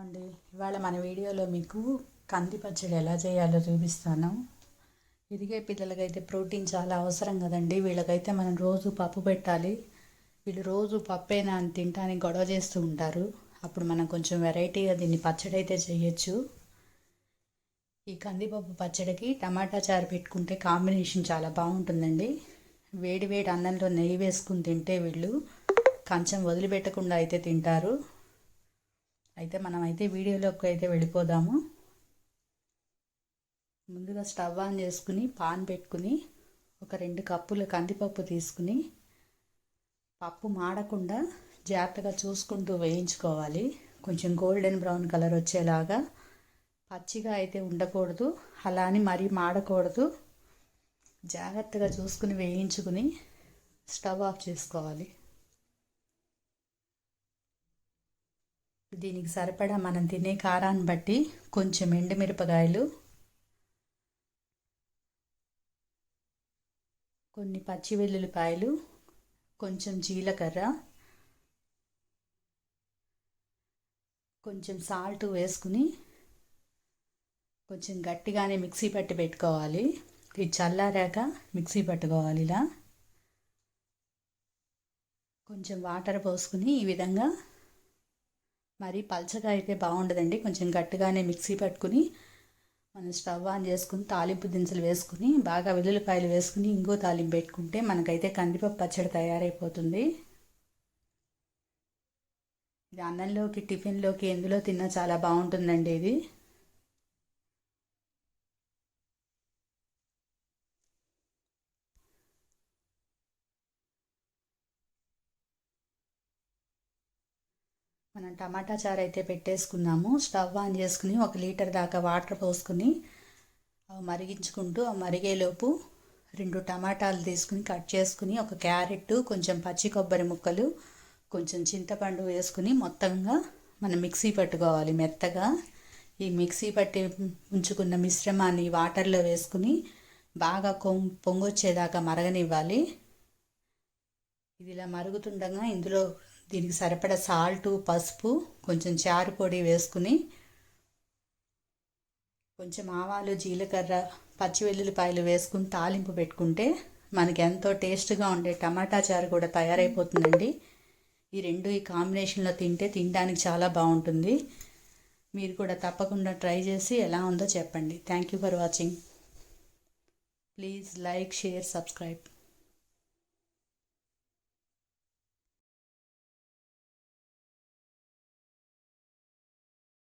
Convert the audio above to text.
అండి ఇవాళ మన వీడియోలో మీకు కంది పచ్చడి ఎలా చేయాలో చూపిస్తాను. ఎదిగే పిల్లలకైతే ప్రోటీన్ చాలా అవసరం కదండి. వీళ్ళకైతే మనం రోజు పప్పు పెట్టాలి. వీళ్ళు రోజు పప్పేనా అని తింటానికి గొడవ చేస్తూ ఉంటారు. అప్పుడు మనం కొంచెం వెరైటీగా దీన్ని పచ్చడి అయితే చేయొచ్చు. ఈ కందిపప్పు పచ్చడికి టమాటా చారు పెట్టుకుంటే కాంబినేషన్ చాలా బాగుంటుందండి. వేడి వేడి అన్నంలో నెయ్యి వేసుకుని తింటే వీళ్ళు కంచం వదిలిపెట్టకుండా అయితే తింటారు. అయితే మనం అయితే వీడియోలోకి అయితే వెళ్ళిపోదాము. ముందుగా స్టవ్ ఆన్ చేసుకుని పాన్ పెట్టుకుని ఒక రెండు కప్పుల కందిపప్పు తీసుకుని పప్పు మాడకుండా జాగ్రత్తగా చూసుకుంటూ వేయించుకోవాలి. కొంచెం గోల్డెన్ బ్రౌన్ కలర్ వచ్చేలాగా పచ్చిగా అయితే ఉండకూడదు. అలా అని మరీ మాడకూడదు. జాగ్రత్తగా చూసుకుని వేయించుకుని స్టవ్ ఆఫ్ చేసుకోవాలి. దీనికి సరిపడా మనం తినే కారాన్ని బట్టి కొంచెం ఎండుమిరపకాయలు కొన్ని పచ్చి వెల్లుల్లిపాయలు కొంచెం జీలకర్ర కొంచెం సాల్ట్ వేసుకుని కొంచెం గట్టిగానే మిక్సీ పట్టి పెట్టుకోవాలి. ఇది చల్లారాక మిక్సీ పట్టుకోవాలి ఇలా. కొంచెం వాటర్ పోసుకుని ఈ విధంగా మరి పల్చగా అయితే బాగుండదండి. కొంచెం గట్టిగానే మిక్సీ పట్టుకుని మనం స్టవ్ ఆన్ చేసుకుని తాలింపు దినుసులు వేసుకుని బాగా వెల్లుల్లిపాయలు వేసుకుని ఇంకో తాలింపు పెట్టుకుంటే మనకైతే కందిపప్పు పచ్చడి తయారైపోతుంది. ఇది అన్నంలోకి టిఫిన్లోకి ఎందులో తిన్నా చాలా బాగుంటుందండి ఇది. మనం టమాటా చారు అయితే పెట్టేసుకున్నాము. స్టవ్ ఆన్ చేసుకుని ఒక లీటర్ దాకా వాటర్ పోసుకుని అవి మరిగించుకుంటూ ఆ మరిగేలోపు రెండు టమాటాలు తీసుకుని కట్ చేసుకుని ఒక క్యారెట్ కొంచెం పచ్చి కొబ్బరి ముక్కలు కొంచెం చింతపండు వేసుకుని మొత్తంగా మనం మిక్సీ పట్టుకోవాలి మెత్తగా. ఈ మిక్సీ పట్టి ఉంచుకున్న మిశ్రమాన్ని వాటర్లో వేసుకుని బాగా కొం పొంగొచ్చేదాకా మరగనివ్వాలి. ఇది ఇలా మరుగుతుండగా ఇందులో దీనికి సరిపడ సాల్ట్ పసుపు కొంచెం చారు పొడి వేసుకుని కొంచెం ఆవాలు జీలకర్ర పచ్చి వెల్లుల్లిపాయలు వేసుకుని తాలింపు పెట్టుకుంటే మనకి ఎంతో టేస్ట్గా ఉండే టమాటా చారు కూడా తయారైపోతుందండి. ఈ రెండు ఈ కాంబినేషన్లో తింటే తినడానికి చాలా బాగుంటుంది. మీరు కూడా తప్పకుండా ట్రై చేసి ఎలా ఉందో చెప్పండి. Thank you for watching. Please like share subscribe.